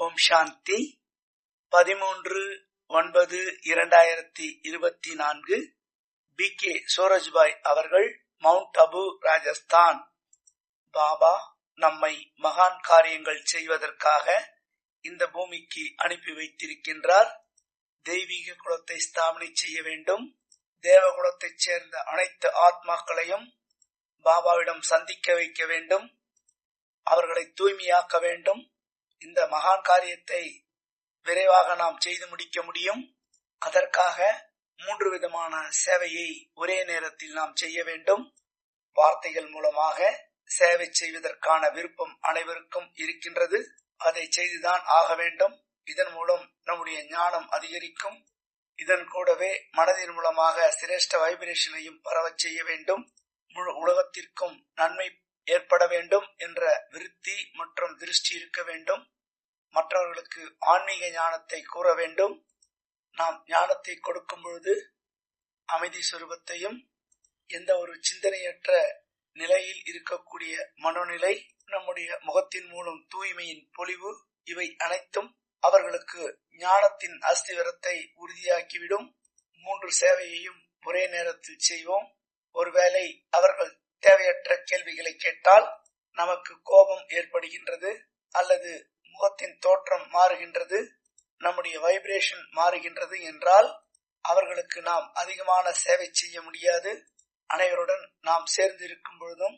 ஓம் சாந்தி. பதிமூன்று ஒன்பது இரண்டாயிரத்தி இருபத்தி நான்கு. பி. கே. சூரஜ்பாய் அவர்கள் மவுண்ட் அபு ராஜஸ்தான். பாபா நம்மை மகான் காரியங்கள் செய்வதற்காக இந்த பூமிக்கு அனுப்பி வைத்திருக்கின்றார். தெய்வீக குலத்தை ஸ்தாபனை செய்ய வேண்டும். தேவகுலத்தைச் சேர்ந்த அனைத்து ஆத்மாக்களையும் பாபாவிடம் சந்திக்க வைக்க வேண்டும். அவர்களை தூய்மையாக்க வேண்டும். இந்த மகான் காரியத்தை விரைவாக நாம் செய்து முடிக்க முடியும். அதற்காக மூன்று விதமான சேவையை ஒரே நேரத்தில் நாம் செய்ய வேண்டும். வார்த்தைகள் மூலமாக சேவை செய்வதற்கான விருப்பம் அனைவருக்கும் இருக்கின்றது. அதை செய்துதான் ஆக வேண்டும். இதன் மூலம் நம்முடைய ஞானம் அதிகரிக்கும். இதன் கூடவே மனதின் மூலமாக சிரேஷ்ட வைப்ரேஷனையும் பரவச் செய்ய வேண்டும். முழு உலகத்திற்கும் நன்மை ஏற்பட வேண்டும் என்ற விருத்தி மற்றும் திருஷ்டி இருக்க வேண்டும். மற்றவர்களுக்கு ஆன்மீக ஞானத்தை கூற வேண்டும். நாம் ஞானத்தை கொடுக்கும் பொழுது அமைதி சுரூபத்தையும் எந்த ஒரு சிந்தனையற்ற நிலையில் இருக்கக்கூடிய மனோநிலை நம்முடைய முகத்தின் மூலம் தூய்மையின் பொலிவு இவை அனைத்தும் அவர்களுக்கு ஞானத்தின் அஸ்திவரத்தை உறுதியாக்கிவிடும். மூன்று சேவையையும் ஒரே நேரத்தில் செய்வோம். ஒருவேளை அவர்கள் தேவையற்ற கேள்விகளை கேட்டால் நமக்கு கோபம் ஏற்படுகின்றது அல்லது முகத்தின் தோற்றம் மாறுகின்றது நம்முடைய வைப்ரேஷன் மாறுகின்றது என்றால் அவர்களுக்கு நாம் அதிகமான சேவை செய்ய முடியாது. அனைவருடன் நாம் சேர்ந்து இருக்கும் பொழுதும்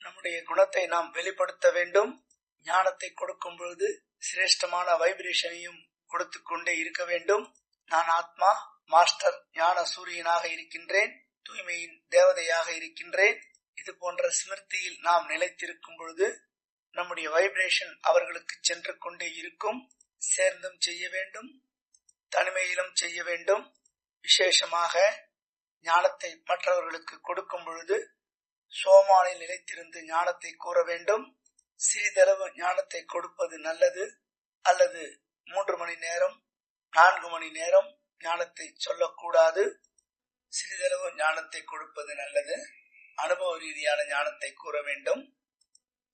நம்முடைய குணத்தை நாம் வெளிப்படுத்த வேண்டும். ஞானத்தை கொடுக்கும் பொழுது சிரேஷ்டமான வைப்ரேஷனையும் கொடுத்து கொண்டே இருக்க வேண்டும். நான் ஆத்மா மாஸ்டர் ஞான சூரியனாக இருக்கின்றேன். தூய்மையின் தேவதையாக இருக்கின்றேன். இது போன்ற ஸ்மிருதியில் நாம் நிலைத்திருக்கும் பொழுது நம்முடைய வைப்ரேஷன் அவர்களுக்கு சென்று கொண்டே இருக்கும். சேர்ந்தும் செய்ய வேண்டும் தனிமையிலும் செய்ய வேண்டும். விசேஷமாக ஞானத்தை மற்றவர்களுக்கு கொடுக்கும் பொழுது சோமானில் நிலைத்திருந்து ஞானத்தை கூற வேண்டும். சிறிதளவு ஞானத்தை கொடுப்பது நல்லது. அல்லது மூன்று மணி நேரம் நான்கு மணி நேரம் ஞானத்தை சொல்லக்கூடாது. சிறிதளவு ஞானத்தை கொடுப்பது நல்லது. அனுபவ ரீதியான ஞானத்தை கூற வேண்டும்.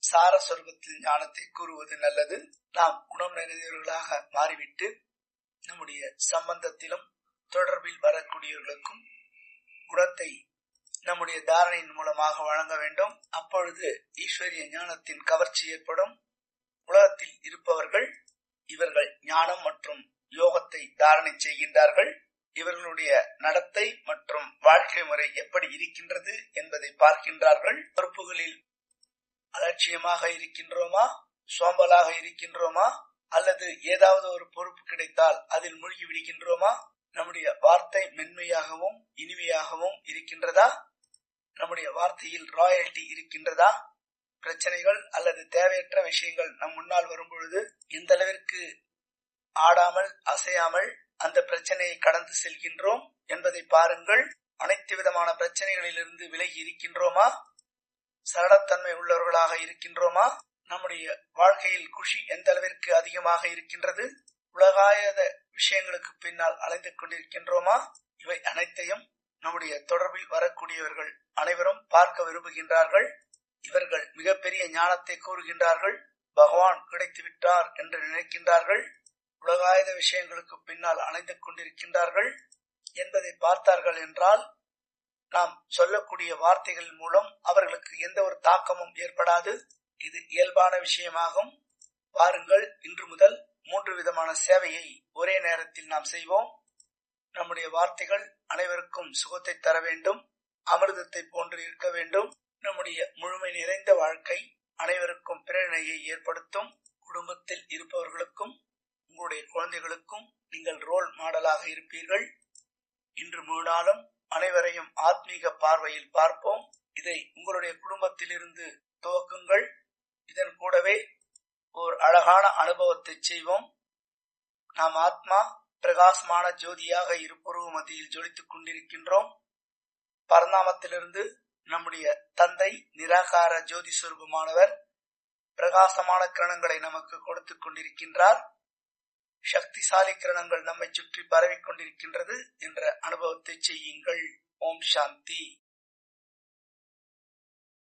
சார சொர்க்கத்தில் ஞானத்தை கூறுவது நல்லது. நாம் குணம் நிறைந்தவர்களாக மாறிவிட்டு நம்முடைய சம்பந்தத்திலும் தொடர்பில் வரக்கூடியவர்களுக்கும் குணத்தை நம்முடைய தாரணையின் மூலமாக வழங்க வேண்டும். அப்பொழுது ஈஸ்வரிய ஞானத்தின் கவர்ச்சி ஏற்படும். உலகத்தில் இருப்பவர்கள் இவர்கள் ஞானம் மற்றும் யோகத்தை தாரணை செய்கின்றார்கள். இவர்களுடைய நடத்தை மற்றும் வாழ்க்கை முறை எப்படி இருக்கின்றது என்பதை பார்க்கின்றார்கள். பொறுப்புகளில் அலட்சியமாக இருக்கின்றோமா? சோம்பலாக இருக்கின்றோமா? அல்லது ஏதாவது ஒரு பொறுப்பு கிடைத்தால் அதில் மூழ்கி விடுகின்றோமா? நம்முடைய வார்த்தை மென்மையாகவும் இனிமையாகவும் இருக்கின்றதா? நம்முடைய வார்த்தையில் ராயல்டி இருக்கின்றதா? பிரச்சனைகள் அல்லது தேவையற்ற விஷயங்கள் நம் முன்னால் வரும்பொழுது எந்த அளவிற்கு ஆடாமல் அசையாமல் அந்த பிரச்சனையை கடந்து செல்கின்றோம் என்பதை பாருங்கள். அனைத்து விதமான பிரச்சனைகளிலிருந்து விலகி இருக்கின்றோமா? சரளத்தன்மை உள்ளவர்களாக இருக்கின்றோமா? நம்முடைய வாழ்க்கையில் குஷி எந்த அளவிற்கு அதிகமாக இருக்கின்றது? உலகாயத விஷயங்களுக்கு பின்னால் அலைந்து கொண்டிருக்கின்றோமா? இவை அனைத்தையும் நம்முடைய தொடர்பில் வரக்கூடியவர்கள் அனைவரும் பார்க்க விரும்புகின்றார்கள். இவர்கள் மிகப்பெரிய ஞானத்தை கூறுகின்றார்கள். பகவான் கிடைத்து விட்டார் என்று நினைக்கின்றார்கள். உலகாயுத விஷயங்களுக்கு பின்னால் அணைந்து கொண்டிருக்கின்றார்கள் என்பதை பார்த்தார்கள் என்றால் நாம் சொல்லக்கூடிய வார்த்தைகள் மூலம் அவர்களுக்கு எந்த ஒரு தாக்கமும் ஏற்படாது. இது இயல்பான விஷயமாகும். பாருங்கள் இன்று முதல் மூன்று விதமான சேவையை ஒரே நேரத்தில் நாம் செய்வோம். நம்முடைய வார்த்தைகள் அனைவருக்கும் சுகத்தை தர வேண்டும் அமிர்தத்தை போன்று இருக்க வேண்டும். நம்முடைய முழுமை நிறைந்த வாழ்க்கை அனைவருக்கும் பிரேரணையை ஏற்படுத்தும். குடும்பத்தில் இருப்பவர்களுக்கும் உங்களுடைய குழந்தைகளுக்கும் நீங்கள் ரோல் மாடலாக இருப்பீர்கள். இன்று முழு நாளும் அனைவரையும் ஆத்மீக பார்வையில் பார்ப்போம். இதை உங்களுடைய குடும்பத்திலிருந்து துவக்குங்கள். இதன் கூடவே ஓர் அழகான அனுபவத்தை செய்வோம். நாம் ஆத்மா பிரகாசமான ஜோதியாக இருப்புருவ மத்தியில் ஜொலித்துக் கொண்டிருக்கின்றோம். பரந்தாமத்திலிருந்து நம்முடைய தந்தை நிராகார ஜோதி சுரூபமானவர் பிரகாசமான கிரணங்களை நமக்கு கொடுத்துக் கொண்டிருக்கின்றார். சக்திசாலி கிரணங்கள் நம்மை சுற்றி பரவிக் கொண்டிருக்கின்றது என்ற அனுபவத்தை செய்யுங்கள். ஓம் சாந்தி.